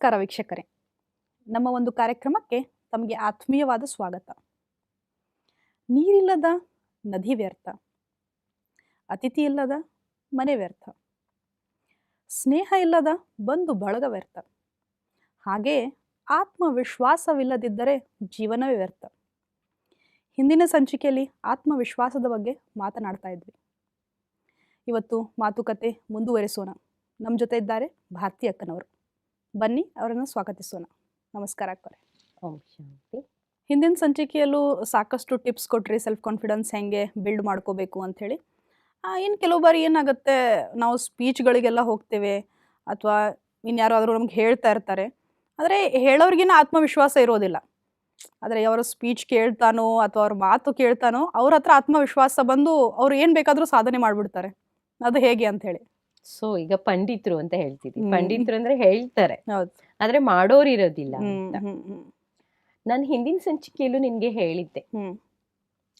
ನಮಸ್ಕಾರ ವೀಕ್ಷಕರೇ. ನಮ್ಮ ಒಂದು ಕಾರ್ಯಕ್ರಮಕ್ಕೆ ತಮಗೆ ಆತ್ಮೀಯವಾದ ಸ್ವಾಗತ. ನೀರಿಲ್ಲದ ನದಿ ವ್ಯರ್ಥ. ಅತಿಥಿ ಇಲ್ಲದ ಮನೆ ವ್ಯರ್ಥ. ಸ್ನೇಹ ಇಲ್ಲದ ಬಂಧು ಬಳಗ ವ್ಯರ್ಥ. ಹಾಗೆಯೇ ಆತ್ಮವಿಶ್ವಾಸವಿಲ್ಲದಿದ್ದರೆ ಜೀವನವೇ ವ್ಯರ್ಥ. ಹಿಂದಿನ ಸಂಚಿಕೆಯಲ್ಲಿ ಆತ್ಮವಿಶ್ವಾಸದ ಬಗ್ಗೆ ಮಾತನಾಡ್ತಾ ಇದ್ವಿ. ಇವತ್ತು ಮಾತುಕತೆ ಮುಂದುವರೆಸೋಣ. ನಮ್ಮ ಜೊತೆ ಇದ್ದಾರೆ ಭಾರತಿ ಅಕ್ಕನವರು. ಬನ್ನಿ ಅವರನ್ನು ಸ್ವಾಗತಿಸೋಣ. ನಮಸ್ಕಾರ ಶಾಂತಿ. ಹಿಂದಿನ ಸಂಚಿಕೆಯಲ್ಲೂ ಸಾಕಷ್ಟು ಟಿಪ್ಸ್ ಕೊಟ್ರಿ ಸೆಲ್ಫ್ ಕಾನ್ಫಿಡೆನ್ಸ್ ಹೆಂಗೆ ಬಿಲ್ಡ್ ಮಾಡ್ಕೋಬೇಕು ಅಂಥೇಳಿ. ಇನ್ನು ಕೆಲವು ಬಾರಿ ಏನಾಗುತ್ತೆ ನಾವು ಸ್ಪೀಚ್ಗಳಿಗೆಲ್ಲ ಹೋಗ್ತೇವೆ ಅಥವಾ ಇನ್ಯಾರಾದರೂ ನಮ್ಗೆ ಹೇಳ್ತಾ ಇರ್ತಾರೆ. ಆದರೆ ಹೇಳೋರಿಗಿನ ಆತ್ಮವಿಶ್ವಾಸ ಇರೋದಿಲ್ಲ. ಆದರೆ ಅವರ ಸ್ಪೀಚ್ ಕೇಳ್ತಾನೋ ಅಥವಾ ಅವ್ರ ಮಾತು ಕೇಳ್ತಾನೋ ಅವ್ರ ಹತ್ರ ಆತ್ಮವಿಶ್ವಾಸ ಬಂದು ಅವ್ರು ಏನು ಬೇಕಾದರೂ ಸಾಧನೆ ಮಾಡಿಬಿಡ್ತಾರೆ. ಅದು ಹೇಗೆ ಅಂತ ಹೇಳಿ ಸೊ ಈಗ ಪಂಡಿತರು ಅಂತ ಹೇಳ್ತಿದ್ವಿ. ಪಂಡಿತರು ಅಂದ್ರೆ ಹೇಳ್ತಾರೆ. ಆದ್ರೆ ಮಾಡೋರು ಇರೋದಿಲ್ಲ ನಾನು ಹಿಂದಿನ ಸಂಚಿಕೆಯಲ್ಲೂ ನಿನ್ಗೆ ಹೇಳಿದ್ದೆ.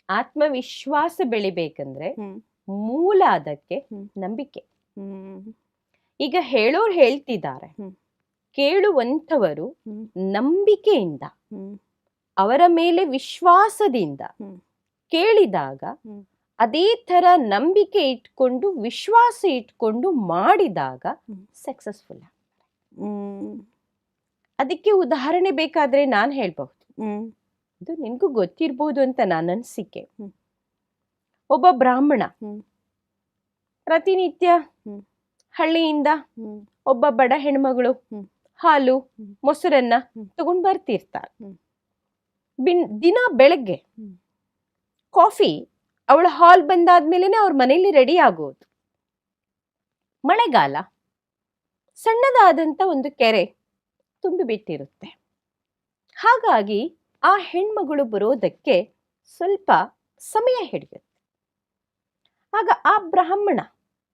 ಆತ್ಮವಿಶ್ವಾಸ ಬೆಳಿಬೇಕಂದ್ರೆ ಮೂಲ ಅದಕ್ಕೆ ನಂಬಿಕೆ. ಈಗ ಹೇಳೋರು ಹೇಳ್ತಿದ್ದಾರೆ. ಕೇಳುವಂಥವರು. ನಂಬಿಕೆಯಿಂದ ಅವರ ಮೇಲೆ ವಿಶ್ವಾಸದಿಂದ ಕೇಳಿದಾಗ. ಅದೇ ತರ ನಂಬಿಕೆ ಇಟ್ಕೊಂಡು ವಿಶ್ವಾಸ ಇಟ್ಕೊಂಡು ಮಾಡಿದಾಗ. ಸಕ್ಸಸ್ಫುಲ್ ಅದಕ್ಕೆ ಉದಾಹರಣೆ ಬೇಕಾದ್ರೆ ನಾನು ಹೇಳ್ಬಹುದು. ಇದು ನಿನಗೂ ಗೊತ್ತಿರ್ಬೋದು ಅಂತ ನನ್ನ ಅನಿಸಿಕೆ. ಒಬ್ಬ ಬ್ರಾಹ್ಮಣ. ಪ್ರತಿನಿತ್ಯ ಹಳ್ಳಿಯಿಂದ ಒಬ್ಬ ಬಡ ಹೆಣ್ಮಗಳು ಹಾಲು. ಮೊಸರನ್ನ ತಗೊಂಡು ಬರ್ತಿರ್ತಾರೆ. ದಿನ ಬೆಳಗ್ಗೆ ಕಾಫಿ ಅವಳ ಹಾಲ್ ಬಂದಾದ್ಮೇಲೆನೆ ಅವ್ರ ಮನೆಯಲ್ಲಿ ರೆಡಿ ಆಗೋದು. ಮಳೆಗಾಲ. ಸಣ್ಣದಾದಂತ ಒಂದು ಕೆರೆ ತುಂಬಿ ಬಿಟ್ಟಿರುತ್ತೆ. ಹಾಗಾಗಿ ಆ ಹೆಣ್ಮಗಳು ಬರೋದಕ್ಕೆ ಸ್ವಲ್ಪ ಸಮಯ ಹಿಡಿಯುತ್ತೆ. ಆಗ ಆ ಬ್ರಾಹ್ಮಣ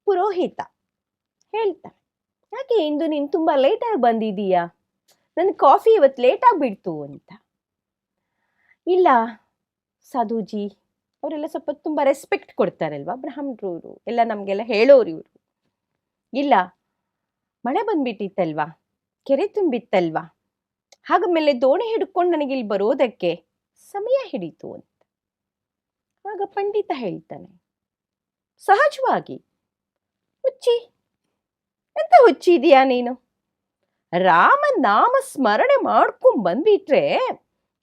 ಪುರೋಹಿತ ಹೇಳ್ತಾನೆ, ಯಾಕೆ ಇಂದು ನೀನು ತುಂಬಾ ಲೇಟಾಗಿ ಬಂದಿದೀಯಾ ನನ್ನ ಕಾಫಿ ಇವತ್ತು ಲೇಟಾಗಿ ಬಿಡ್ತು ಅಂತ. ಇಲ್ಲ ಸಾಧುಜಿ ಅವರೆಲ್ಲ ಸ್ವಲ್ಪ ತುಂಬ ರೆಸ್ಪೆಕ್ಟ್ ಕೊಡ್ತಾರಲ್ವಾ? ಬ್ರಾಹ್ಮಣರು ಇವರು, ಎಲ್ಲ ನಮಗೆಲ್ಲ ಹೇಳೋರು ಇವರು. ಇಲ್ಲ, ಮಳೆ ಬಂದ್ಬಿಟ್ಟಿತ್ತಲ್ವಾ? ಕೆರೆ ತುಂಬಿತ್ತಲ್ವಾ? ಹಾಗಮೇಲೆ ದೋಣಿ ಹಿಡ್ಕೊಂಡು ನನಗೆ ಇಲ್ಲಿ ಬರೋದಕ್ಕೆ ಸಮಯ ಹಿಡಿತು ಅಂತ. ಆಗ ಪಂಡಿತ ಹೇಳ್ತಾನೆ, ಸಹಜವಾಗಿ. ಹುಚ್ಚಿ, ಎಂತ ಹುಚ್ಚಿ ಇದೆಯಾ ನೀನು? ರಾಮ ನಾಮ ಸ್ಮರಣೆ ಮಾಡ್ಕೊಂಡ್ ಬಂದ್ಬಿಟ್ರೆ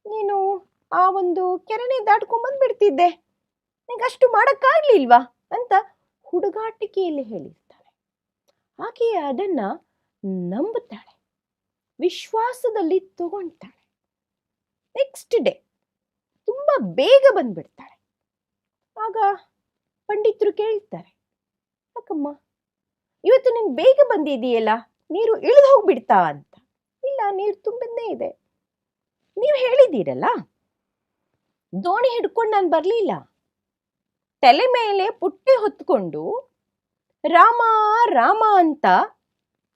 ನೀನು ಆ ಒಂದು ಕೆರೆನೆ ದಾಟ್ಕೊಂಡ್ ಬಂದ್ಬಿಡ್ತಿದ್ದೆ ನಿಂಗೆ ಅಷ್ಟು ಮಾಡಕ್ಕಾಗ್ಲಿಲ್ವಾ ಅಂತ ಹುಡುಗಾಟಿಕೆಯಲ್ಲಿ ಹೇಳಿರ್ತಾಳೆ. ಆಕೆ ಅದನ್ನ ನಂಬುತ್ತಾಳೆ. ವಿಶ್ವಾಸದಲ್ಲಿ ತಗೊಳ್ತಾಳೆ ನೆಕ್ಸ್ಟ್ ಡೇ ತುಂಬಾ ಬೇಗ ಬಂದ್ಬಿಡ್ತಾಳೆ. ಆಗ ಪಂಡಿತರು ಕೇಳ್ತಾರೆ ಅಕ್ಕಮ್ಮ ಇವತ್ತು ನೀನು ಬೇಗ ಬಂದಿದೆಯಲ್ಲ ನೀರು ಇಳಿದು ಹೋಗ್ಬಿಡ್ತಾ ಅಂತ. ಇಲ್ಲ, ನೀರು ತುಂಬಿದ್ದೇ ಇದೆ. ನೀವು ಹೇಳಿದ್ದೀರಲ್ಲ, ದೋಣಿ ಹಿಡ್ಕೊಂಡು ನಾನು ಬರಲಿಲ್ಲ. ತಲೆ ಮೇಲೆ ಪುಟ್ಟಿ ಹೊತ್ಕೊಂಡು, ರಾಮ ರಾಮ ಅಂತ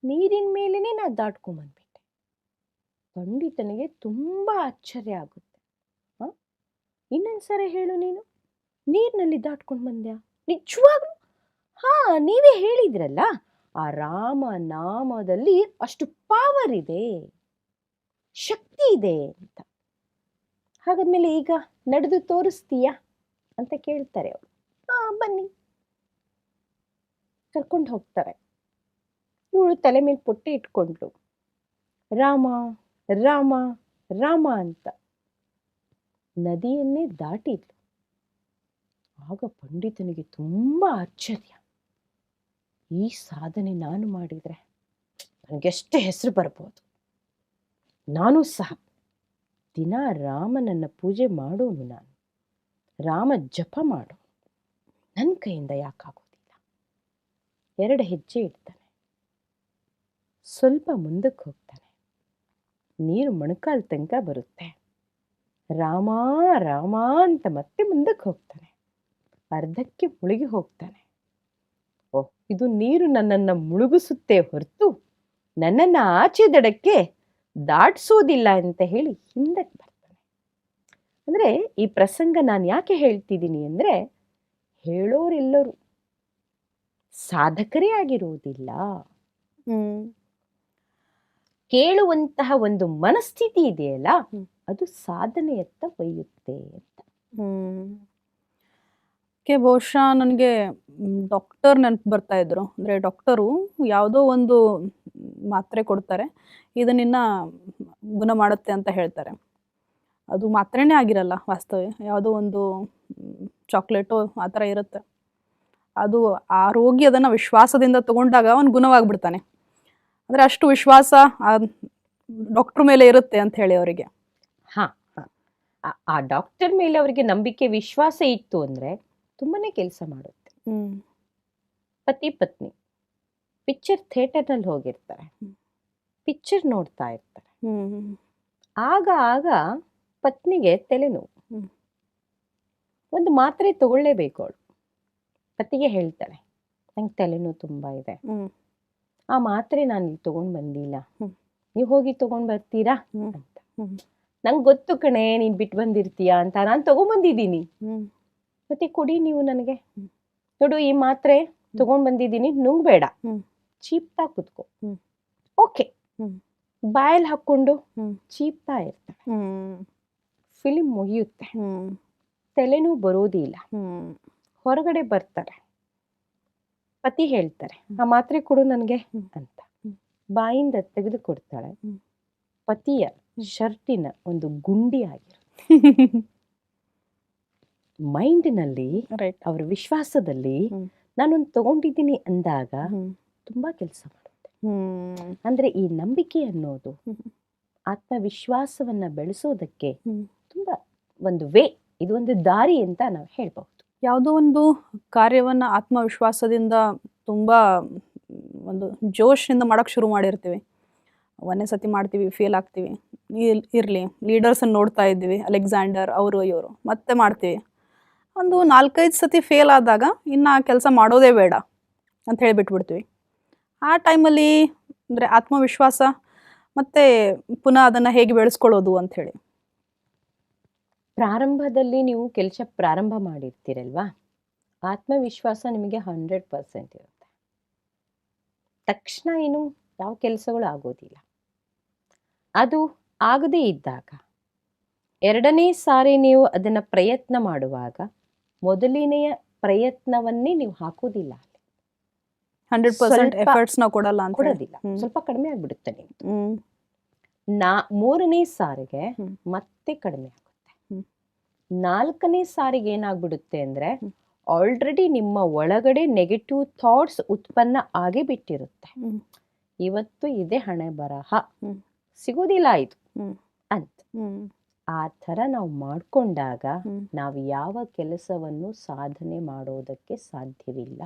ನೀರಿನ ಮೇಲೇನೆ ನಾ ದಾಟ್ಕೊಂಬಂದ್ಬಿಟ್ಟೆ ಪಂಡಿತನಿಗೆ ತುಂಬಾ ಆಶ್ಚರ್ಯ ಆಗುತ್ತೆ. ಹ? ಇನ್ನೊಂದ್ಸರಿ ಹೇಳು ನೀನು. ನೀರಿನಲ್ಲಿ ದಾಟ್ಕೊಂಡು ಬಂದ್ಯಾ? ನಿಜವಾಗ್ಲೂ? ಹಾ, ನೀವೇ ಹೇಳಿದ್ರಲ್ಲ. ಆ ರಾಮ ನಾಮದಲ್ಲಿ ಅಷ್ಟು ಪಾವರ್ ಇದೆ. ಶಕ್ತಿ ಇದೆ ಅಂತ. ಹಾಗಾದ್ಮೇಲೆ ಈಗ ನಡೆದು ತೋರಿಸ್ತೀಯಾ? ಅಂತ ಕೇಳ್ತಾರೆ ಅವರು. ಬನ್ನಿ. ಕರ್ಕೊಂಡು ಹೋಗ್ತಾರೆ. ಇವಳು ತಲೆ ಮೇಲೆ ಪೊಟ್ಟೆ ಇಟ್ಕೊಂಡ್ಳು. ರಾಮ ರಾಮ ರಾಮ ಅಂತ. ನದಿಯನ್ನೇ ದಾಟಿದ್ಲು. ಆಗ ಪಂಡಿತನಿಗೆ ತುಂಬಾ ಆಶ್ಚರ್ಯ. ಈ ಸಾಧನೆ ನಾನು ಮಾಡಿದ್ರೆ ನನಗೆಷ್ಟು ಹೆಸರು ಬರ್ಬೋದು. ನಾನು ಸಹ. ದಿನ ರಾಮನನ್ನ ಪೂಜೆ ಮಾಡೋನು ನಾನು. ರಾಮ ಜಪ ಮಾಡು. ನನ್ನ ಕೈಯಿಂದ ಯಾಕಾಗೋದಿಲ್ಲ. ಎರಡು ಹೆಜ್ಜೆ ಇಡ್ತಾನೆ. ಸ್ವಲ್ಪ ಮುಂದಕ್ಕೆ ಹೋಗ್ತಾನೆ. ನೀರು ಮೊಣಕಾಲ್ ತನಕ ಬರುತ್ತೆ. ರಾಮ ರಾಮ ಅಂತ ಮತ್ತೆ ಮುಂದಕ್ಕೆ ಹೋಗ್ತಾನೆ. ಅರ್ಧಕ್ಕೆ ಮುಳುಗಿ ಹೋಗ್ತಾನೆ. ಓಹ್ ಇದು ನೀರು ನನ್ನನ್ನು ಮುಳುಗಿಸುತ್ತೆ ಹೊರತು ನನ್ನನ್ನು ಆಚೆ ದಡಕ್ಕೆ ದಾಟಿಸೋದಿಲ್ಲ ಅಂತ ಹೇಳಿ ಹಿಂದಕ್ಕೆ ಬರ್ತಾನೆ. ಅಂದ್ರೆ ಈ ಪ್ರಸಂಗ ನಾನು ಯಾಕೆ ಹೇಳ್ತಿದ್ದೀನಿ ಅಂದ್ರೆ ಹೇಳೋರೆಲ್ಲರೂ ಸಾಧಕರೇ ಆಗಿರುವುದಿಲ್ಲ. ಹ್ಮ್. ಕೇಳುವಂತಹ ಒಂದು ಮನಸ್ಥಿತಿ ಇದೆಯಲ್ಲ ಅದು ಸಾಧನೆಯತ್ತ ಒಯ್ಯುತ್ತೆ ಅಂತ. ಕೆ ಬಹುಶಃ ನನಗೆ ಡಾಕ್ಟರ್ ನೆನಪು ಬರ್ತಾ ಇದ್ರು. ಅಂದರೆ ಡಾಕ್ಟರು ಯಾವುದೋ ಒಂದು ಮಾತ್ರೆ ಕೊಡ್ತಾರೆ ಇದನ್ನ ಗುಣ ಮಾಡುತ್ತೆ ಅಂತ ಹೇಳ್ತಾರೆ. ಅದು ಮಾತ್ರೆನೇ ಆಗಿರಲ್ಲ ವಾಸ್ತವ ಯಾವುದೋ ಒಂದು ಚಾಕ್ಲೇಟು ಆ ಥರ ಇರುತ್ತೆ. ಅದು ಆ ರೋಗಿ ಅದನ್ನು ವಿಶ್ವಾಸದಿಂದ ತಗೊಂಡಾಗ ಅವನು ಗುಣವಾಗ್ಬಿಡ್ತಾನೆ. ಅಂದರೆ ಅಷ್ಟು ವಿಶ್ವಾಸ ಆ ಡಾಕ್ಟ್ರ್ ಮೇಲೆ ಇರುತ್ತೆ ಅಂತ ಹೇಳಿ ಅವರಿಗೆ. ಹಾಂ ಹಾ. ಆ- ಡಾಕ್ಟರ್ ಮೇಲೆ ಅವರಿಗೆ ನಂಬಿಕೆ ವಿಶ್ವಾಸ ಇತ್ತು ಅಂದ್ರೆ ತುಂಬಾನೇ ಕೆಲಸ ಮಾಡುತ್ತೆ. ಹ್ಞೂ ಪತಿ ಪತ್ನಿ ಪಿಕ್ಚರ್ ಥಿಯೇಟರ್ನಲ್ಲಿ ಹೋಗಿರ್ತಾರೆ. ಪಿಕ್ಚರ್ ನೋಡ್ತಾ ಇರ್ತಾರೆ. ಆಗ ಆಗ ಪತ್ನಿಗೆ ತಲೆನೋವು. ಒಂದು ಮಾತ್ರೆ ತಗೊಳ್ಳೇಬೇಕು ಅವಳು. ಪತಿಗೆ ಹೇಳ್ತಾಳೆ ನಂಗೆ ತಲೆನೋವು ತುಂಬ ಇದೆ. ಆ ಮಾತ್ರೆ ನಾನು ಇಲ್ಲಿ ತಗೊಂಡ್ ಬಂದಿಲ್ಲ. ನೀವು ಹೋಗಿ ತಗೊಂಡ್ ಬರ್ತೀರಾ? ಅಂತ. ನಂಗೆ ಗೊತ್ತು ಕಣೆ ನೀನ್ ಬಿಟ್ಟು ಬಂದಿರ್ತೀಯ ಅಂತ. ನಾನು ತಗೊಂಡ್ಬಂದಿದ್ದೀನಿ ಹ್ಞೂ ಮತ್ತೆ ಕೊಡಿ ನೀವು ನನಗೆ. ನೋಡು ಈ ಮಾತ್ರೆ ತಗೊಂಡ್ ಬಂದಿದ್ದೀನಿ ನುಂಗ್ಬೇಡ. ಬೇಡ ಚೀಪ್ತಾ ಕುತ್ಕೋ. ಓಕೆ. ಬಾಯಲ್ಲಿ ಹಾಕೊಂಡು. ಚೀಪ್ತಾ ಇರ್ತಾಳೆ. ಹ್ಞೂ ಫಿಲಿಂ ಮುಗಿಯುತ್ತೆ. ತಲೆನೂ ಬರೋದಿಲ್ಲ. ಹೊರಗಡೆ ಬರ್ತಾರೆ. ಪತಿ ಹೇಳ್ತಾರೆ ಆ ಮಾತ್ರೆ ಕೊಡು ನನಗೆ ಅಂತ. ಬಾಯಿಂದ ತೆಗೆದು ಕೊಡ್ತಾಳೆ ಪತಿಯ ಶರ್ಟಿನ ಒಂದು ಗುಂಡಿ ಆಗಿರುತ್ತೆ. ಮೈಂಡ್ನಲ್ಲಿ ಅವ್ರ ವಿಶ್ವಾಸದಲ್ಲಿ. ನಾನೊಂದು ತಗೊಂಡಿದ್ದೀನಿ ಅಂದಾಗ ತುಂಬಾ ಕೆಲಸ ಮಾಡುತ್ತೆ. ಅಂದ್ರೆ ಈ ನಂಬಿಕೆ ಅನ್ನೋದು. ಆತ್ಮವಿಶ್ವಾಸವನ್ನ ಬೆಳೆಸೋದಕ್ಕೆ. ತುಂಬಾ ಒಂದು ವೇ ಇದು ಒಂದು ದಾರಿ ಅಂತ ನಾವು ಹೇಳ್ಬಹುದು. ಯಾವುದೋ ಒಂದು ಕಾರ್ಯವನ್ನು ಆತ್ಮವಿಶ್ವಾಸದಿಂದ ತುಂಬ ಒಂದು ಜೋಶಿನಿಂದ ಮಾಡೋಕ್ಕೆ ಶುರು ಮಾಡಿರ್ತೀವಿ. ಒಂದೇ ಸತಿ ಮಾಡ್ತೀವಿ ಫೇಲ್ ಆಗ್ತೀವಿ. ಇರಲಿ ಲೀಡರ್ಸನ್ನು ನೋಡ್ತಾ ಇದ್ದೀವಿ, ಅಲೆಕ್ಸಾಂಡರ್, ಅವರು, ಇವರು, ಮತ್ತೆ ಮಾಡ್ತೀವಿ. ಒಂದು ನಾಲ್ಕೈದು ಸತಿ ಫೇಲ್ ಆದಾಗ ಇನ್ನು ಆ ಕೆಲಸ ಮಾಡೋದೇ ಬೇಡ ಅಂತ ಹೇಳಿ ಬಿಟ್ಬಿಡ್ತೀವಿ ಆ ಟೈಮಲ್ಲಿ ಅಂದರೆ ಆತ್ಮವಿಶ್ವಾಸ ಮತ್ತು ಪುನಃ ಅದನ್ನು ಹೇಗೆ ಬೆಳೆಸ್ಕೊಳ್ಳೋದು ಅಂಥೇಳಿ ಪ್ರಾರಂಭದಲ್ಲಿ ನೀವು ಕೆಲಸ ಪ್ರಾರಂಭ ಮಾಡಿರ್ತೀರಲ್ವಾ? ಆತ್ಮವಿಶ್ವಾಸ ನಿಮಗೆ ಹಂಡ್ರೆಡ್ ಪರ್ಸೆಂಟ್ ಇರುತ್ತೆ. ತಕ್ಷಣ ಏನು ಯಾವ ಕೆಲಸಗಳು ಆಗೋದಿಲ್ಲ. ಅದು ಆಗದೇ ಇದ್ದಾಗ ಎರಡನೇ ಸಾರಿ ನೀವು ಅದನ್ನು ಪ್ರಯತ್ನ ಮಾಡುವಾಗ ಮೊದಲನೆಯ ಪ್ರಯತ್ನವನ್ನೇ ನೀವು ಹಾಕೋದಿಲ್ಲ ಅಲ್ಲಿ. ಹಂಡ್ರೆಡ್ ಪರ್ಸೆಂಟ್ ಸ್ವಲ್ಪ ಕೊಡಲ್ಲ. ಕೊಡೋದಿಲ್ಲ. ಕಡಿಮೆ ಆಗ್ಬಿಡುತ್ತೆ ನಿಮ್ದು. ನಾ ಮೂರನೇ ಸಾರಿಗೆ ಮತ್ತೆ ಕಡಿಮೆ ಆಗುತ್ತೆ. ನಾಲ್ಕನೇ ಸಾರಿಗೆ ಏನಾಗ್ಬಿಡುತ್ತೆ ಅಂದರೆ. ಆಲ್ರೆಡಿ ನಿಮ್ಮ ಒಳಗಡೆ ನೆಗೆಟಿವ್ ಥಾಟ್ಸ್ ಉತ್ಪನ್ನ ಆಗಿ ಬಿಟ್ಟಿರುತ್ತೆ ಇವತ್ತು ಇದೆ ಹಣೆ ಬರಹ. ಸಿಗೋದಿಲ್ಲ ಇದು ಅಂತ. ಆ ಥರ ನಾವು ಮಾಡ್ಕೊಂಡಾಗ ನಾವು ಯಾವ ಕೆಲಸವನ್ನು ಸಾಧನೆ ಮಾಡೋದಕ್ಕೆ ಸಾಧ್ಯವಿಲ್ಲ.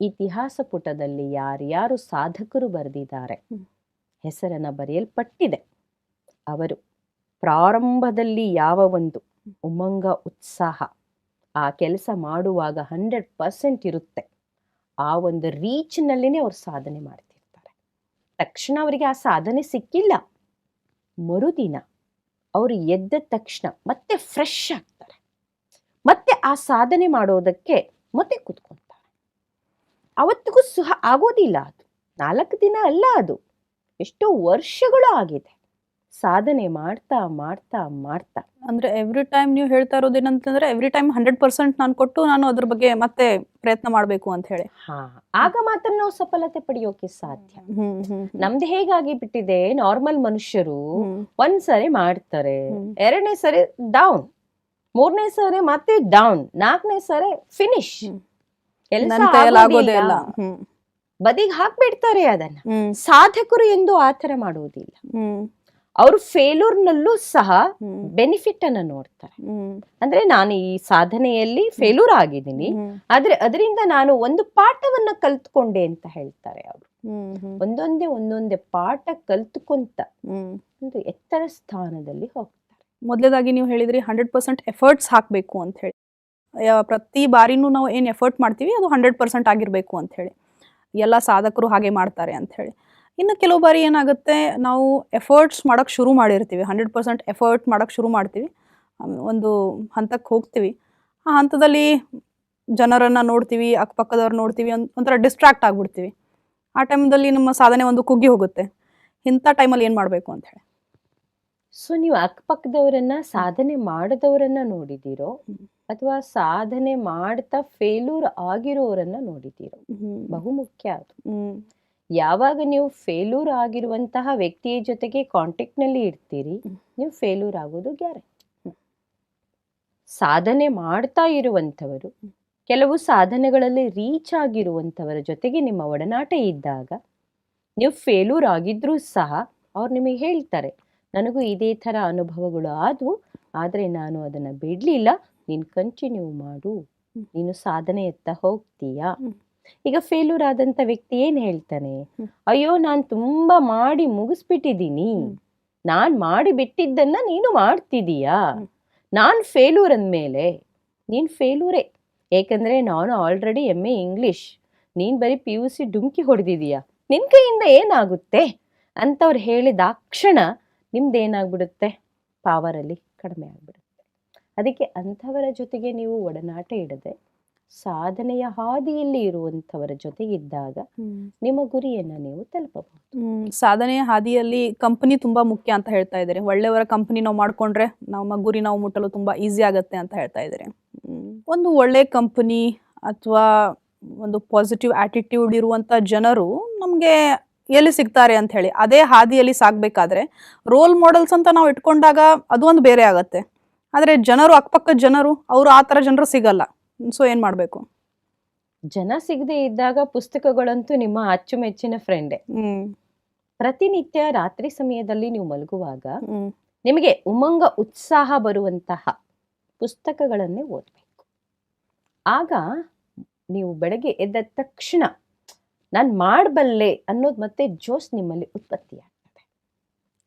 ಇತಿಹಾಸ ಪುಟದಲ್ಲಿ ಯಾರ್ಯಾರು ಸಾಧಕರು ಬರೆದಿದ್ದಾರೆ. ಹೆಸರನ್ನು ಬರೆಯಲ್ಪಟ್ಟಿದೆ. ಅವರು ಪ್ರಾರಂಭದಲ್ಲಿ ಯಾವ ಒಂದು ಉಮಂಗ, ಉತ್ಸಾಹ ಆ ಕೆಲಸ ಮಾಡುವಾಗ ಹಂಡ್ರೆಡ್ ಪರ್ಸೆಂಟ್ ಇರುತ್ತೆ. ಆ ಒಂದು ರೀಚ್ನಲ್ಲಿನೇ ಅವ್ರು ಸಾಧನೆ ಮಾಡ್ತಿರ್ತಾರೆ. ತಕ್ಷಣ ಅವರಿಗೆ ಆ ಸಾಧನೆ ಸಿಕ್ಕಿಲ್ಲ. ಮರುದಿನ ಅವರು ಎದ್ದ ತಕ್ಷಣ ಮತ್ತೆ ಫ್ರೆಶ್ ಆಗ್ತಾರೆ. ಮತ್ತೆ ಆ ಸಾಧನೆ ಮಾಡೋದಕ್ಕೆ ಮತ್ತೆ ಕುತ್ಕೊಳ್ತಾರೆ. ಅವತ್ತಿಗೂ ಸಹ ಆಗೋದಿಲ್ಲ ಅದು. ನಾಲ್ಕು ದಿನ ಅಲ್ಲ ಅದು. ಎಷ್ಟೋ ವರ್ಷಗಳು ಆಗಿದೆ. ಸಾಧನೆ ಮಾಡ್ತಾ ಮಾಡ್ತಾ ಮಾಡ್ತಾ. ಅಂದ್ರೆ ಎವ್ರಿ ಟೈಮ್ ನೀವು ಹೇಳ್ತಾ ಇರೋದೇನಂತಂದ್ರೆ ಎವ್ರಿ ಟೈಮ್ ಹಂಡ್ರೆಡ್ ಪರ್ಸೆಂಟ್ ನಾನು ಕೊಟ್ಟು ನಾನು ಅದ್ರ ಬಗ್ಗೆ ಮತ್ತೆ ಪ್ರಯತ್ನ ಮಾಡಬೇಕು ಅಂತ ಹೇಳಿ. ಹಾ ಆಗ ಮಾತ್ರ ನಾವು ಸಫಲತೆ ಪಡೆಯೋಕೆ ಸಾಧ್ಯ. ನಮ್ದು ಹೇಗಾಗಿ ಬಿಟ್ಟಿದೆ ನಾರ್ಮಲ್ ಮನುಷ್ಯರು ಒಂದ್ಸರಿ ಒಂದ್ ಸರಿ ಮಾಡ್ತಾರೆ. ಎರಡನೇ ಸರಿ ಡೌನ್ ಮೂರನೇ ಸರಿ ಮತ್ತೆ ಡೌನ್ ನಾಲ್ಕನೇ ಸರಿ ಫಿನಿಶ್ ಬದಿಗೆ ಹಾಕ್ಬಿಡ್ತಾರೆ ಅದನ್ನ. ಸಾಧಕರು ಎಂದು ಆತರ ಮಾಡುವುದಿಲ್ಲ. ಅವರು ಫೇಲ್ಯೂರ್ನಲ್ಲೂ ಸಹ ಬೆನಿಫಿಟ್ ಅನ್ನ ನೋಡ್ತಾರೆ. ಅಂದ್ರೆ ನಾನು ಈ ಸಾಧನೆಯಲ್ಲಿ ಫೇಲ್ಯೂರ್ ಆಗಿದ್ದೀನಿ. ಆದ್ರೆ ಅದರಿಂದ ನಾನು ಒಂದು ಪಾಠವನ್ನ ಕಲ್ತ್ಕೊಂಡೆ ಅಂತ ಹೇಳ್ತಾರೆ ಅವರು. ಒಂದೊಂದೇ ಒಂದೊಂದೇ ಪಾಠ ಕಲ್ತ್ಕೊಂತ ಒಂದು ಎತ್ತರ ಸ್ಥಾನದಲ್ಲಿ ಹೋಗ್ತಾರೆ. ಮೊದಲೇದಾಗಿ ನೀವು ಹೇಳಿದ್ರಿ ಹಂಡ್ರೆಡ್ ಪರ್ಸೆಂಟ್ ಎಫರ್ಟ್ಸ್ ಹಾಕಬೇಕು ಅಂತ ಹೇಳಿ. ಪ್ರತಿ ಬಾರಿನೂ ನಾವು ಏನು ಎಫರ್ಟ್ ಮಾಡ್ತೀವಿ ಅದು ಹಂಡ್ರೆಡ್ ಪರ್ಸೆಂಟ್ ಆಗಿರಬೇಕು ಅಂತ ಹೇಳಿ. ಎಲ್ಲ ಸಾಧಕರು ಹಾಗೆ ಮಾಡ್ತಾರೆ ಅಂತ ಹೇಳಿ. ಇನ್ನು ಕೆಲವು ಬಾರಿ ಏನಾಗುತ್ತೆ ನಾವು ಎಫರ್ಟ್ಸ್ ಮಾಡೋಕ್ಕೆ ಶುರು ಮಾಡಿರ್ತೀವಿ. ಹಂಡ್ರೆಡ್ ಪರ್ಸೆಂಟ್ ಎಫರ್ಟ್ ಮಾಡೋಕ್ಕೆ ಶುರು ಮಾಡ್ತೀವಿ. ಒಂದು ಹಂತಕ್ಕೆ ಹೋಗ್ತೀವಿ. ಆ ಹಂತದಲ್ಲಿ ಜನರನ್ನು ನೋಡ್ತೀವಿ ಅಕ್ಕಪಕ್ಕದವ್ರು ನೋಡ್ತೀವಿ ಒಂದು ಒಂಥರ ಡಿಸ್ಟ್ರಾಕ್ಟ್ ಆಗಿಬಿಡ್ತೀವಿ. ಆ ಟೈಮ್ದಲ್ಲಿ ನಮ್ಮ ಸಾಧನೆ ಒಂದು ಕುಗ್ಗಿ ಹೋಗುತ್ತೆ. ಇಂಥ ಟೈಮಲ್ಲಿ ಏನು ಮಾಡಬೇಕು ಅಂತ ಹೇಳಿ. ಸೊ ನೀವು ಅಕ್ಕಪಕ್ಕದವರನ್ನ ಸಾಧನೆ ಮಾಡದವರನ್ನ ನೋಡಿದ್ದೀರೋ ಅಥವಾ ಸಾಧನೆ ಮಾಡ್ತಾ ಫೇಲ್ಯೂರ್ ಆಗಿರೋರನ್ನ ನೋಡಿದ್ದೀರೋ? ಬಹುಮುಖ್ಯ ಅದು. ಯಾವಾಗ ನೀವು ಫೇಲ್ಯೂರ್ ಆಗಿರುವಂತಹ ವ್ಯಕ್ತಿಯ ಜೊತೆಗೆ ಕಾಂಟ್ಯಾಕ್ಟ್ನಲ್ಲಿ ಇರ್ತೀರಿ ನೀವು ಫೇಲ್ಯೂರ್ ಆಗೋದು ಗ್ಯಾರಂಟಿ ಸಾಧನೆ ಮಾಡ್ತಾ ಇರುವಂತವರು ಕೆಲವು ಸಾಧನೆಗಳಲ್ಲಿ ರೀಚ್ ಆಗಿರುವಂತವರ ಜೊತೆಗೆ ನಿಮ್ಮ ಒಡನಾಟ ಇದ್ದಾಗ ನೀವು ಫೇಲ್ಯೂರ್ ಆಗಿದ್ರೂ ಸಹ ಅವ್ರು ನಿಮಗೆ ಹೇಳ್ತಾರೆ ನನಗೂ ಇದೇ ಥರ ಅನುಭವಗಳು ಆದವು ಆದರೆ ನಾನು ಅದನ್ನು ಬಿಡಲಿಲ್ಲ ನೀನು ಕಂಟಿನ್ಯೂ ಮಾಡು. ನೀನು ಸಾಧನೆಯತ್ತ ಹೋಗ್ತೀಯಾ. ಈಗ ಫೇಲ್ಯೂರ್ ಆದಂತ ವ್ಯಕ್ತಿ ಏನ್ ಹೇಳ್ತಾನೆ? ಅಯ್ಯೋ ನಾನು ತುಂಬಾ ಮಾಡಿ ಮುಗಿಸ್ಬಿಟ್ಟಿದ್ದೀನಿ ನಾನು ನಾನ್ ಮಾಡಿ ಬಿಟ್ಟಿದ್ದನ್ನ ನೀನು ಮಾಡ್ತಿದೀಯಾ? ನಾನು ನಾನ್ ಫೇಲ್ಯೂರ್ ಅಂದಮೇಲೆ ನೀನ್ ಫೇಲ್ಯೂರೇ ಏಕೆಂದ್ರೆ ನಾನು ಆಲ್ರೆಡಿ ಎಂ ಎ ಇಂಗ್ಲಿಷ್ ನೀನ್ ಬರೀ ಪಿ ಯು ಸಿ ಡುಮ್ಕಿ ಹೊಡೆದಿದೀಯಾ? ನಿನ್ ಕೈಯಿಂದ ಏನಾಗುತ್ತೆ? ಅಂತವ್ರು ಹೇಳಿದಾಕ್ಷಣ ನಿಮ್ದು ಏನಾಗ್ಬಿಡುತ್ತೆ ಪಾವರಲ್ಲಿ ಕಡಿಮೆ ಆಗ್ಬಿಡುತ್ತೆ. ಅದಕ್ಕೆ ಅಂಥವರ ಜೊತೆಗೆ ನೀವು ಒಡನಾಟ ಇಡದೆ ಸಾಧನೆಯ ಹಾದಿಯಲ್ಲಿ ಇರುವಂತವರ ಜೊತೆ ಇದ್ದಾಗ ನಿಮ್ಮ ಗುರಿಯನ್ನ ನೀವು ತಲುಪಬಹುದು. ಸಾಧನೆಯ ಹಾದಿಯಲ್ಲಿ ಕಂಪನಿ ತುಂಬಾ ಮುಖ್ಯ ಅಂತ ಹೇಳ್ತಾ ಇದ್ದಾರೆ. ಒಳ್ಳೆಯವರ ಕಂಪನಿ ನಾವು ಮಾಡ್ಕೊಂಡ್ರೆ ನಮ್ಮ ಗುರಿ ನಾವು ಮುಟ್ಟಲು ತುಂಬಾ ಈಸಿ ಆಗತ್ತೆ ಅಂತ ಹೇಳ್ತಾ ಇದ್ದಾರೆ. ಒಂದು ಒಳ್ಳೆ ಕಂಪನಿ ಅಥವಾ ಒಂದು ಪಾಸಿಟಿವ್ ಆಟಿಟ್ಯೂಡ್ ಇರುವಂತ ಜನರು ನಮಗೆ ಎಲ್ಲಿ ಸಿಗ್ತಾರೆ ಅಂತ ಹೇಳಿ ಅದೇ ಹಾದಿಯಲ್ಲಿ ಸಾಗಬೇಕಾದ್ರೆ ರೋಲ್ ಮಾಡೆಲ್ಸ್ ಅಂತ ನಾವು ಇಟ್ಕೊಂಡಾಗ ಅದು ಒಂದು ಬೇರೆ ಆಗತ್ತೆ. ಆದರೆ ಜನರು ಅಕ್ಕಪಕ್ಕದ ಜನರು ಅವರು ಆ ಥರ ಜನರು ಸಿಗಲ್ಲ. ಸೊ ಏನು ಮಾಡಬೇಕು? ಜನ ಸಿಗದೆ ಇದ್ದಾಗ ಪುಸ್ತಕಗಳಂತೂ ನಿಮ್ಮ ಅಚ್ಚುಮೆಚ್ಚಿನ ಫ್ರೆಂಡೇ ಹ್ಮ್. ಪ್ರತಿನಿತ್ಯ ರಾತ್ರಿ ಸಮಯದಲ್ಲಿ ನೀವು ಮಲಗುವಾಗ ಹ್ಮ್. ನಿಮಗೆ ಉಮಂಗ ಉತ್ಸಾಹ ಬರುವಂತಹ ಪುಸ್ತಕಗಳನ್ನೇ ಓದಬೇಕು. ಆಗ ನೀವು ಬೆಳಗ್ಗೆ ಎದ್ದ ತಕ್ಷಣ ನಾನು ಮಾಡಬಲ್ಲೆ ಅನ್ನೋದು ಮತ್ತೆ ಜೋಶ್ ನಿಮ್ಮಲ್ಲಿ ಉತ್ಪತ್ತಿ ಆಗ್ತದೆ.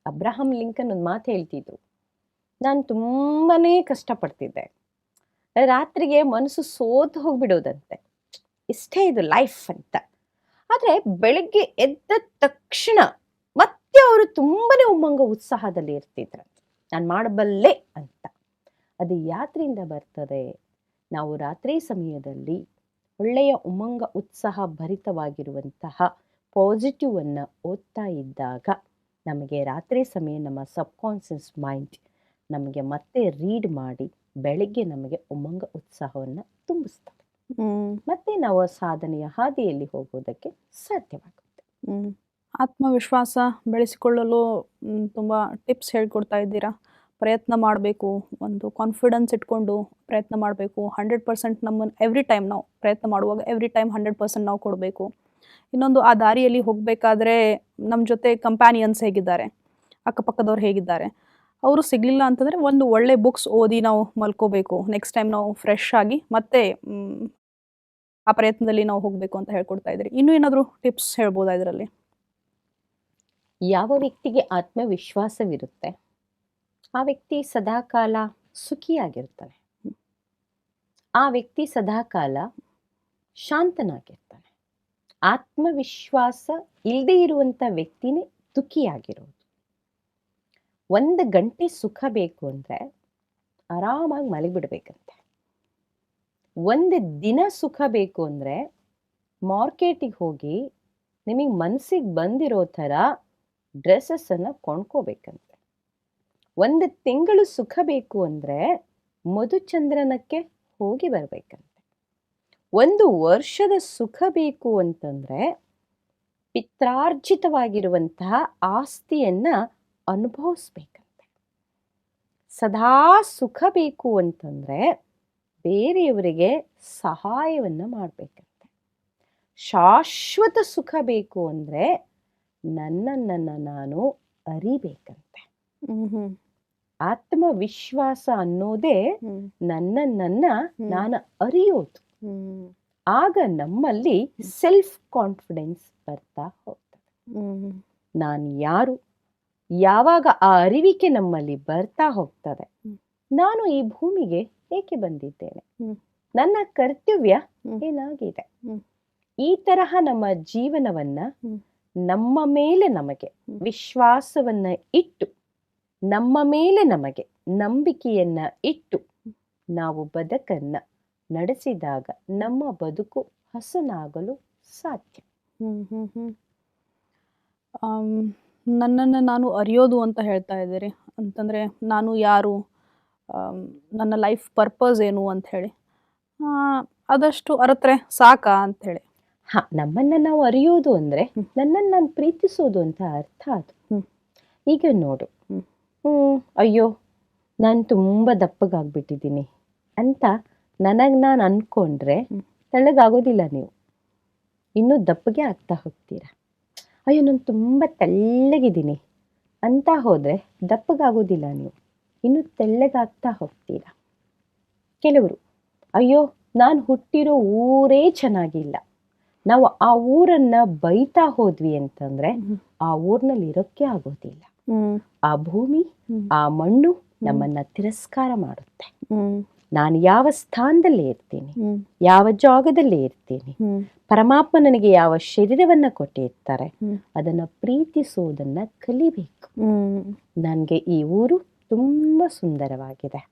ಅಬ್ರಹಾಂ ಲಿಂಕನ್ ಒಂದು ಮಾತು ಹೇಳ್ತಿದ್ರು. ನಾನು ತುಂಬಾನೇ ಕಷ್ಟಪಡ್ತಿದ್ದೆ. ರಾತ್ರಿಗೆ ಮನಸ್ಸು ಸೋತು ಹೋಗ್ಬಿಡೋದಂತೆ. ಇಷ್ಟೇ ಇದು ಲೈಫ್ ಅಂತ. ಆದರೆ ಬೆಳಗ್ಗೆ ಎದ್ದ ತಕ್ಷಣ ಮತ್ತೆ ಅವರು ತುಂಬಾನೇ ಉಮ್ಮಂಗ ಉತ್ಸಾಹದಲ್ಲಿ ಇರ್ತಿದ್ರು. ನಾನು ಮಾಡಬಲ್ಲೆ ಅಂತ. ಅದು ಯಾತ್ರೆಯಿಂದ ಬರ್ತದೆ. ನಾವು ರಾತ್ರಿ ಸಮಯದಲ್ಲಿ ಒಳ್ಳೆಯ ಉಮ್ಮಂಗ ಉತ್ಸಾಹ ಭರಿತವಾಗಿರುವಂತಹ ಪಾಸಿಟಿವ್ ಅನ್ನ ಓದ್ತಾ ಇದ್ದಾಗ ನಮಗೆ ರಾತ್ರಿ ಸಮಯ ನಮ್ಮ ಸಬ್ಕಾನ್ಷಿಯಸ್ ಮೈಂಡ್ ನಮಗೆ ಮತ್ತೆ ರೀಡ್ ಮಾಡಿ ಬೆಳಗ್ಗೆ ನಮಗೆ ಉಮಂಗ ಉತ್ಸಾಹವನ್ನು ತುಂಬಿಸ್ತದೆ. ಹ್ಮ್. ಮತ್ತೆ ನಾವು ಸಾಧನೆಯ ಹಾದಿಯಲ್ಲಿ ಹೋಗೋದಕ್ಕೆ ಸಾಧ್ಯವಾಗುತ್ತೆ. ಆತ್ಮವಿಶ್ವಾಸ ಬೆಳೆಸಿಕೊಳ್ಳಲು ತುಂಬ ಟಿಪ್ಸ್ ಹೇಳ್ಕೊಡ್ತಾ ಇದ್ದೀರಾ? ಪ್ರಯತ್ನ ಮಾಡಬೇಕು ಒಂದು ಕಾನ್ಫಿಡೆನ್ಸ್ ಇಟ್ಕೊಂಡು ಪ್ರಯತ್ನ ಮಾಡಬೇಕು. ಹಂಡ್ರೆಡ್ ಪರ್ಸೆಂಟ್ ನಮ್ಮನ್ನು ಎವ್ರಿ ಟೈಮ್ ನಾವು ಪ್ರಯತ್ನ ಮಾಡುವಾಗ ಎವ್ರಿ ಟೈಮ್ ಹಂಡ್ರೆಡ್ ಪರ್ಸೆಂಟ್ ನಾವು ಕೊಡಬೇಕು. ಇನ್ನೊಂದು ಆ ದಾರಿಯಲ್ಲಿ ಹೋಗಬೇಕಾದ್ರೆ ನಮ್ಮ ಜೊತೆ ಕಂಪ್ಯಾನಿಯನ್ಸ್ ಹೇಗಿದ್ದಾರೆ? ಅಕ್ಕಪಕ್ಕದವ್ರು ಹೇಗಿದ್ದಾರೆ? ಅವರು ಸಿಗಲಿಲ್ಲ ಅಂತಂದರೆ ಒಂದು ಒಳ್ಳೆ ಬುಕ್ಸ್ ಓದಿ ನಾವು ಮಲ್ಕೋಬೇಕು. ನೆಕ್ಸ್ಟ್ ಟೈಮ್ ನಾವು ಫ್ರೆಶ್ ಆಗಿ ಮತ್ತೆ ಆ ಪ್ರಯತ್ನದಲ್ಲಿ ನಾವು ಹೋಗಬೇಕು ಅಂತ ಹೇಳ್ಕೊಡ್ತಾ ಇದ್ದೀರಿ. ಇನ್ನೂ ಏನಾದರೂ ಟಿಪ್ಸ್ ಹೇಳ್ಬೋದಾ ಇದರಲ್ಲಿ? ಯಾವ ವ್ಯಕ್ತಿಗೆ ಆತ್ಮವಿಶ್ವಾಸವಿರುತ್ತೆ, ಆ ವ್ಯಕ್ತಿ ಸದಾಕಾಲ ಸುಖಿಯಾಗಿರ್ತಾನೆ. ಆ ವ್ಯಕ್ತಿ ಸದಾಕಾಲ ಶಾಂತನಾಗಿರ್ತಾನೆ. ಆತ್ಮವಿಶ್ವಾಸ ಇಲ್ಲದೆ ಇರುವಂಥ ವ್ಯಕ್ತಿನೇ ದುಃಖಿಯಾಗಿರೋದು. ಒಂದು ಗಂಟೆ ಸುಖ ಬೇಕು ಅಂದರೆ ಆರಾಮಾಗಿ ಮಲಗಿಬಿಡ್ಬೇಕಂತೆ. ಒಂದು ದಿನ ಸುಖ ಬೇಕು ಅಂದರೆ ಮಾರ್ಕೆಟಿಗೆ ಹೋಗಿ ನಿಮಗೆ ಮನಸ್ಸಿಗೆ ಬಂದಿರೋ ಥರ ಡ್ರೆಸ್ಸಸ್ಸನ್ನು ಕೊಂಡ್ಕೋಬೇಕಂತೆ. ಒಂದು ತಿಂಗಳು ಸುಖ ಬೇಕು ಅಂದರೆ ಮಧುಚಂದ್ರನಕ್ಕೆ ಹೋಗಿ ಬರಬೇಕಂತೆ. ಒಂದು ವರ್ಷದ ಸುಖ ಬೇಕು ಅಂತಂದರೆ ಪಿತ್ರಾರ್ಜಿತವಾಗಿರುವಂತಹ ಆಸ್ತಿಯನ್ನ ಅನುಭವಿಸ್ಬೇಕಂತೆ. ಸದಾ ಸುಖ ಬೇಕು ಅಂತಂದ್ರೆ ಬೇರೆಯವರಿಗೆ ಸಹಾಯವನ್ನ ಮಾಡ್ಬೇಕಂತೆ. ಶಾಶ್ವತ ಸುಖ ಬೇಕು ಅಂದ್ರೆ ನನ್ನನ್ನ ನಾನು ಅರಿಬೇಕಂತೆ. ಆತ್ಮವಿಶ್ವಾಸ ಅನ್ನೋದೇ ನನ್ನನ್ನ ನಾನು ಅರಿಯೋದು. ಆಗ ನಮ್ಮಲ್ಲಿ ಸೆಲ್ಫ್ ಕಾನ್ಫಿಡೆನ್ಸ್ ಬರ್ತಾ ಹೋಗ್ತದೆ. ನಾನು ಯಾರು? ಯಾವಾಗ ಆ ಅರಿವಿಕೆ ನಮ್ಮಲ್ಲಿ ಬರ್ತಾ ಹೋಗ್ತದೆ. ನಾನು ಈ ಭೂಮಿಗೆ ಏಕೆ ಬಂದಿದ್ದೇನೆ? ನನ್ನ ಕರ್ತವ್ಯ ಏನಾಗಿದೆ? ಈ ತರಹ ನಮ್ಮ ಜೀವನವನ್ನ ನಮ್ಮ ಮೇಲೆ ನಮಗೆ. ವಿಶ್ವಾಸವನ್ನ ಇಟ್ಟು ನಮ್ಮ ಮೇಲೆ ನಮಗೆ ನಂಬಿಕೆಯನ್ನ ಇಟ್ಟು ನಾವು ಬದುಕನ್ನ ನಡೆಸಿದಾಗ ನಮ್ಮ ಬದುಕು ಹಸನಾಗಲು ಸಾಧ್ಯ. ಹ್ಮ್ ಹ್ಮ್ ಹ್ಮ್. ಆಮ್, ನನ್ನನ್ನು ನಾನು ಅರಿಯೋದು ಅಂತ ಹೇಳ್ತಾ ಇದ್ದೀರಿ ಅಂತಂದರೆ ನಾನು ಯಾರು ನನ್ನ ಲೈಫ್ ಪರ್ಪಸ್ ಏನು ಅಂತ ಹೇಳಿ ಆದಷ್ಟು ಅರತ್ರೆ ಸಾಕಾ ಅಂಥೇಳಿ ಹಾಂ ನಮ್ಮನ್ನ ನಾವು ಅರಿಯೋದು ಅಂದ್ರೆ. ನನ್ನನ್ನು ನಾನು ಪ್ರೀತಿಸೋದು ಅಂತ ಅರ್ಥ ಅದು. ಈಗ ನೋಡು ಹ್ಮ್. ಹ್ಮ್ ಅಯ್ಯೋ ನಾನು ತುಂಬ ದಪ್ಪಗಾಗ್ಬಿಟ್ಟಿದ್ದೀನಿ ಅಂತ ನನಗೆ ನಾನು ಅನ್ಕೊಂಡ್ರೆ ಹ್ಮ್. ತೆಳ್ಳಗಾಗೋದಿಲ್ಲ ನೀವು ಇನ್ನೂ ದಪ್ಪಗೆ ಆಗ್ತಾ ಹೋಗ್ತೀರಾ ಅಯ್ಯೋ ನಾನು ತುಂಬ ತೆಳ್ಳಗಿದ್ದೀನಿ. ಅಂತ ಹೋದರೆ ದಪ್ಪಗಾಗೋದಿಲ್ಲ ನೀವು. ಇನ್ನೂ ತೆಳ್ಳಗಾಗ್ತಾ ಹೋಗ್ತೀರಾ? ಕೆಲವರು ಅಯ್ಯೋ ನಾನು ಹುಟ್ಟಿರೋ ಊರೇ ಚೆನ್ನಾಗಿಲ್ಲ. ನಾವು ಆ ಊರನ್ನು ಬೈತಾ ಹೋದ್ವಿ ಅಂತಂದರೆ ಆ ಊರಿನಲ್ಲಿ ಇರೋಕ್ಕೆ ಆಗೋದಿಲ್ಲ. ಆ ಭೂಮಿ ಆ ಮಣ್ಣು ನಮ್ಮನ್ನು ತಿರಸ್ಕಾರ ಮಾಡುತ್ತೆ. ನಾನು ಯಾವ ಸ್ಥಾನದಲ್ಲಿ ಇರ್ತೀನಿ ಯಾವ ಜಾಗದಲ್ಲಿ ಇರ್ತೀನಿ ಪರಮಾತ್ಮ ನನಗೆ ಯಾವ ಶರೀರವನ್ನ ಕೊಟ್ಟಿರ್ತಾರೆ. ಅದನ್ನ ಪ್ರೀತಿಸೋದನ್ನ ಕಲಿಬೇಕು. ನನಗೆ ಈ ಊರು ತುಂಬಾ ಸುಂದರವಾಗಿದೆ.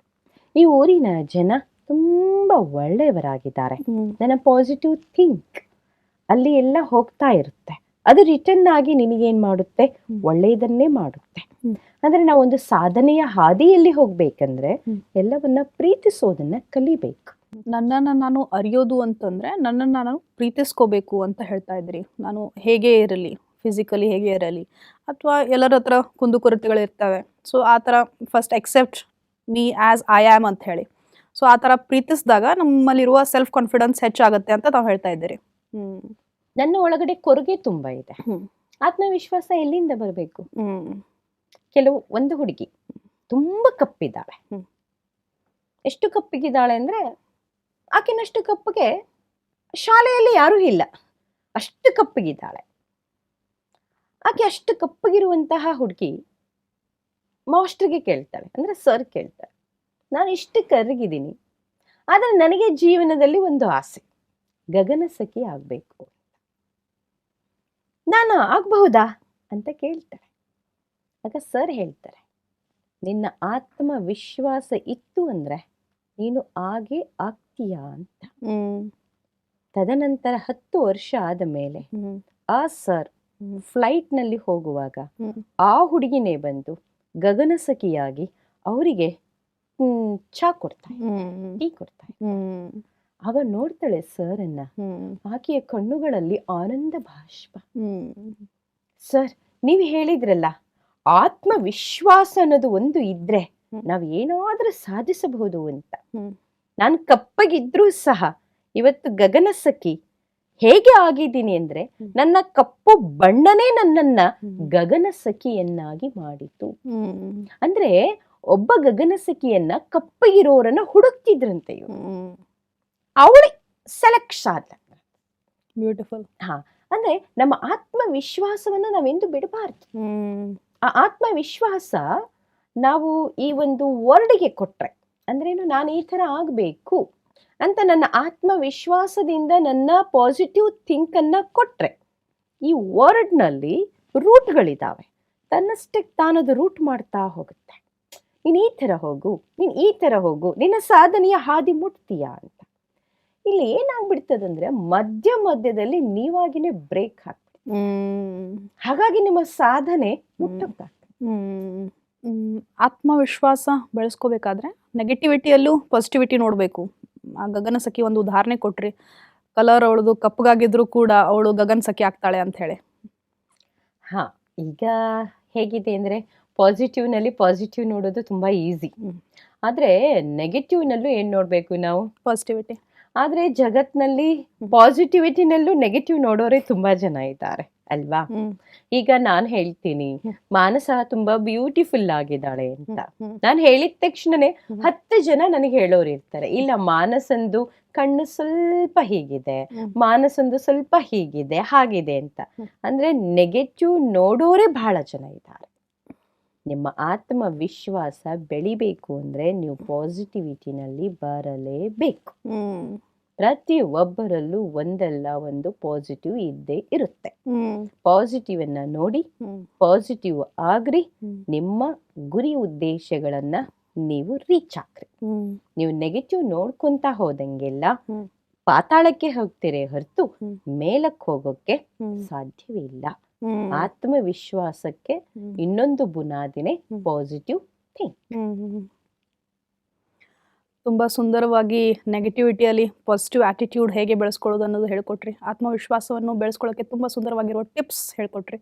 ಈ ಊರಿನ ಜನ ತುಂಬಾ ಒಳ್ಳೆಯವರಾಗಿದ್ದಾರೆ. ನನ್ನ ಪಾಸಿಟಿವ್ ಥಿಂಕ್ ಅಲ್ಲಿ ಎಲ್ಲ ಹೋಗ್ತಾ ಇರುತ್ತೆ. ಅದು ರಿಟರ್ನ್ ಆಗಿ ನಿನಗೇನು ಮಾಡುತ್ತೆ. ಒಳ್ಳೆಯದನ್ನೇ ಮಾಡುತ್ತೆ. ಅಂದ್ರೆ ನಾವು ಒಂದು ಸಾಧನೆಯ ಹಾದಿಯಲ್ಲಿ ಹೋಗ್ಬೇಕಂದ್ರೆ. ಎಲ್ಲವನ್ನ ಪ್ರೀತಿಸೋದನ್ನ ಕಲಿಬೇಕು. ನನ್ನನ್ನು ನಾನು ಅರಿಯೋದು ಅಂತಂದ್ರೆ ನನ್ನನ್ನು ನಾನು ಪ್ರೀತಿಸ್ಕೋಬೇಕು ಅಂತ ಹೇಳ್ತಾ ಇದ್ರಿ. ನಾನು ಹೇಗೆ ಇರಲಿ ಫಿಸಿಕಲಿ ಹೇಗೆ ಇರಲಿ ಅಥವಾ ಎಲ್ಲರ ಹತ್ರ ಕುಂದುಕೊರತೆಗಳಿರ್ತವೆ ಸೊ ಆ ಥರ first accept me as I am ಅಂತ ಹೇಳಿ. ಸೊ ಆ ಥರ ಪ್ರೀತಿಸಿದಾಗ ನಮ್ಮಲ್ಲಿರುವ ಸೆಲ್ಫ್ ಕಾನ್ಫಿಡೆನ್ಸ್ ಹೆಚ್ಚಾಗುತ್ತೆ ಅಂತ ನಾವು ಹೇಳ್ತಾ ಇದ್ದೀರಿ. ಹ್ಞೂ ನನ್ನ ಒಳಗಡೆ ಕೊರಗೆ ತುಂಬಾ ಇದೆ. ಆತ್ಮವಿಶ್ವಾಸ ಎಲ್ಲಿಂದ ಬರಬೇಕು? ಕೆಲವು ಒಂದು ಹುಡುಗಿ ತುಂಬಾ ಕಪ್ಪಿದ್ದಾಳೆ. ಎಷ್ಟು ಕಪ್ಪಿಗಿದ್ದಾಳೆ ಅಂದ್ರೆ ಆಕೆನಷ್ಟು ಕಪ್ಪಿಗೆ ಶಾಲೆಯಲ್ಲಿ ಯಾರೂ ಇಲ್ಲ. ಅಷ್ಟು ಕಪ್ಪಿಗಿದ್ದಾಳೆ. ಆಕೆ ಅಷ್ಟು ಕಪ್ಪಗಿರುವಂತಹ ಹುಡುಗಿ ಮಾಸ್ಟರ್ಗೆ ಕೇಳ್ತಾಳೆ ಅಂದ್ರೆ ಸರ್ ಕೇಳ್ತಾಳೆ. ನಾನು ಇಷ್ಟು ಕರಗಿದ್ದೀನಿ ಆದರೆ ನನಗೆ ಜೀವನದಲ್ಲಿ ಒಂದು ಆಸೆ ಗಗನ ಸಖಿ ಆಗಬೇಕು. ನಾನು ಆಗಬಹುದಾ ಅಂತ ಕೇಳ್ತಾರೆ. ಆಗ ಸರ್ ಹೇಳ್ತಾರೆ ನಿನ್ನ ಆತ್ಮವಿಶ್ವಾಸ ಇತ್ತು ಅಂದ್ರೆ ನೀನು ಆಗೇ ಆಗ್ತೀಯಾ ಅಂತ. ತದನಂತರ ಹತ್ತು ವರ್ಷ ಆದ ಮೇಲೆ ಆ ಸರ್ ಫ್ಲೈಟ್ ಫ್ಲೈಟ್ನಲ್ಲಿ ಹೋಗುವಾಗ ಆ ಹುಡುಗಿನೇ ಬಂದು ಗಗನಸಖಿಯಾಗಿ ಅವರಿಗೆ ಚಾ ಕೊಡ್ತಾರೆ ಟೀ ಕೊಡ್ತಾರೆ ಆಗ ನೋಡ್ತಾಳೆ ಸರ್ ಅನ್ನ ಆಕೆಯ ಕಣ್ಣುಗಳಲ್ಲಿ ಆನಂದ ಭಾಷ್ಪ ಸರ್ ನೀವು ಹೇಳಿದ್ರಲ್ಲ ಆತ್ಮವಿಶ್ವಾಸ ಅನ್ನೋದು ಒಂದು ಇದ್ರೆ ನಾವ್ ಏನಾದ್ರೂ ಸಾಧಿಸಬಹುದು ಅಂತ. ನಾನು ಕಪ್ಪಗಿದ್ರೂ ಸಹ ಇವತ್ತು ಗಗನ ಸಖಿ ಹೇಗೆ ಆಗಿದ್ದೀನಿ ಅಂದ್ರೆ ನನ್ನ ಕಪ್ಪು ಬಣ್ಣನೇ ನನ್ನನ್ನ. ಗಗನ ಸಖಿಯನ್ನಾಗಿ ಮಾಡಿತು. ಅಂದ್ರೆ ಒಬ್ಬ ಗಗನ ಸಖಿಯನ್ನ ಕಪ್ಪಗಿರೋರನ್ನ ಹುಡುಕ್ತಿದ್ರಂತೆ ಇವ್ರು ಅವಳಿ ಸೆಲೆಕ್ಟ್ ಆದ ಬ್ಯೂಟಿಫುಲ್ ಅಂದ್ರೆ ನಮ್ಮ ಆತ್ಮವಿಶ್ವಾಸವನ್ನ ನಾವೆಂದು ಬಿಡಬಾರ್ದು. ಆ ಆತ್ಮವಿಶ್ವಾಸ ನಾವು ಈ ಒಂದು ವರ್ಡ್ಗೆ ಕೊಟ್ರೆ ಅಂದ್ರೇನು ನಾನು ಈ ಥರ ಆಗಬೇಕು ಅಂತ ನನ್ನ ಆತ್ಮವಿಶ್ವಾಸದಿಂದ ನನ್ನ ಪಾಸಿಟಿವ್ ಥಿಂಕನ್ನು ಕೊಟ್ಟರೆ ಈ ವರ್ಡ್ನಲ್ಲಿ ರೂಟ್ಗಳಿದ್ದಾವೆ ತನ್ನಷ್ಟಕ್ಕೆ ತಾನದು ರೂಟ್ ಮಾಡ್ತಾ ಹೋಗುತ್ತೆ. ನೀನು ಈ ಥರ ಹೋಗು ನೀನು ಈ ಥರ ಹೋಗು ನಿನ್ನ ಸಾಧನೆಯ ಹಾದಿ ಮುಟ್ತೀಯಾ ಅಂತ. ಇಲ್ಲಿ ಏನಾಗ್ಬಿಡ್ತದಂದ್ರೆ ಮಧ್ಯ ಮಧ್ಯದಲ್ಲಿ ನೀವಾಗಿನೇ ಬ್ರೇಕ್ ಹಾಕಿ ಹ್ಮ್. ಹಾಗಾಗಿ ನಿಮ್ಮ ಸಾಧನೆ ಹ್ಮ್. ಆತ್ಮವಿಶ್ವಾಸ ಬೆಳೆಸ್ಕೋಬೇಕಾದ್ರೆ ನೆಗೆಟಿವಿಟಿಯಲ್ಲೂ ಪಾಸಿಟಿವಿಟಿ ನೋಡಬೇಕು. ಆ ಗಗನ ಸಖಿ ಒಂದು ಉದಾಹರಣೆ ಕೊಟ್ರಿ. ಕಲರ್ ಅವಳದು ಕಪ್ಪಗಾಗಿದ್ರು ಕೂಡ ಅವಳು ಗಗನ ಸಖಿ ಆಗ್ತಾಳೆ ಅಂತ ಹೇಳಿ. ಹಾ ಈಗ ಹೇಗಿದೆ ಅಂದ್ರೆ ಪಾಸಿಟಿವ್ನಲ್ಲಿ ಪಾಸಿಟಿವ್ ನೋಡೋದು ತುಂಬಾ ಈಸಿ. ಆದ್ರೆ ನೆಗೆಟಿವ್ ನಲ್ಲೂ ಏನ್ ನೋಡ್ಬೇಕು ನಾವು? ಪಾಸಿಟಿವಿಟಿ ಆದ್ರೆ ಜಗತ್ನಲ್ಲಿ. ಪಾಸಿಟಿವಿಟಿನಲ್ಲೂ ನೆಗೆಟಿವ್ ನೋಡೋರೇ ತುಂಬಾ ಜನ ಇದ್ದಾರೆ ಅಲ್ವಾ ಈಗ ನಾನು ಹೇಳ್ತೀನಿ. ಮಾನಸ ತುಂಬಾ ಬ್ಯೂಟಿಫುಲ್ ಆಗಿದ್ದಾಳೆ ಅಂತ. ನಾನು ಹೇಳಿದ ತಕ್ಷಣನೇ. ಹತ್ತು ಜನ ನನಗೆ ಹೇಳೋರು ಇರ್ತಾರೆ ಇಲ್ಲ ಮಾನಸಂದು ಕಣ್ಣು ಸ್ವಲ್ಪ ಹೀಗಿದೆ. ಮಾನಸಂದು ಸ್ವಲ್ಪ ಹೀಗಿದೆ ಹಾಗಿದೆ ಅಂತ ಅಂದ್ರೆ ನೆಗೆಟಿವ್ ನೋಡೋರೇ ಬಹಳ ಜನ ಇದ್ದಾರೆ ನಿಮ್ಮ ಆತ್ಮವಿಶ್ವಾಸ ಬೆಳಿಬೇಕು ಅಂದ್ರೆ ನೀವು ಪಾಸಿಟಿವಿಟಿನಲ್ಲಿ ಬರಲೇಬೇಕು. ಪ್ರತಿ ಒಬ್ಬರಲ್ಲೂ ಒಂದಲ್ಲ ಒಂದು ಪಾಸಿಟಿವ್ ಇದ್ದೇ ಇರುತ್ತೆ. ಪಾಸಿಟಿವ್ ಅನ್ನ ನೋಡಿ ಪಾಸಿಟಿವ್ ಆಗ್ರಿ ನಿಮ್ಮ ಗುರಿ ಉದ್ದೇಶಗಳನ್ನ ನೀವು ರೀಚ್ ಆಗ್ರಿ. ನೀವು ನೆಗೆಟಿವ್ ನೋಡ್ಕೊಂತ ಹೋದಂಗೆಲ್ಲ ಪಾತಾಳಕ್ಕೆ ಹೋಗ್ತೀರಿ ಹೊರತು. ಮೇಲಕ್ಕೆ ಹೋಗೋಕೆ ಹ್ಮ್. ಸಾಧ್ಯವಿಲ್ಲ. ಆತ್ಮವಿಶ್ವಾಸಕ್ಕೆ ಇನ್ನೊಂದು ಬುನಾದಿನೇ. ಪಾಸಿಟಿವ್ ಥಿಂಕ್ ತುಂಬಾ ಸುಂದರವಾಗಿ ನೆಗೆಟಿವಿಟಿಯಲ್ಲಿ ಪಾಸಿಟಿವ್ ಆಟಿಟ್ಯೂಡ್ ಹೇಗೆ ಬೆಳೆಸ್ಕೊಳ್ಳೋದು ಅನ್ನೋದು ಹೇಳ್ಕೊಟ್ರಿ. ಆತ್ಮವಿಶ್ವಾಸವನ್ನು ಬೆಳೆಸ್ಕೊಳ್ಳೋಕ್ಕೆ ತುಂಬಾ ಸುಂದರವಾಗಿರುವ ಟಿಪ್ಸ್ ಹೇಳ್ಕೊಟ್ರಿ.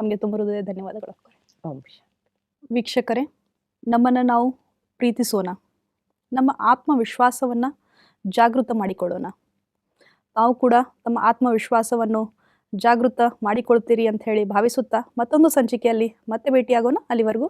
ನಮಗೆ ತುಂಬ ಹೃದಯ ಧನ್ಯವಾದಗಳು. ವೀಕ್ಷಕರೇ ನಮ್ಮನ್ನು ನಾವು ಪ್ರೀತಿಸೋಣ. ನಮ್ಮ ಆತ್ಮವಿಶ್ವಾಸವನ್ನು ಜಾಗೃತ ಮಾಡಿಕೊಳ್ಳೋಣ. ತಾವು ಕೂಡ ತಮ್ಮ ಆತ್ಮವಿಶ್ವಾಸವನ್ನು ಜಾಗೃತ ಮಾಡಿಕೊಳ್ತೀರಿ ಅಂತ ಹೇಳಿ ಭಾವಿಸುತ್ತಾ ಮತ್ತೊಂದು ಸಂಚಿಕೆಯಲ್ಲಿ ಮತ್ತೆ ಭೇಟಿಯಾಗೋಣ. ಅಲ್ಲಿವರೆಗೂ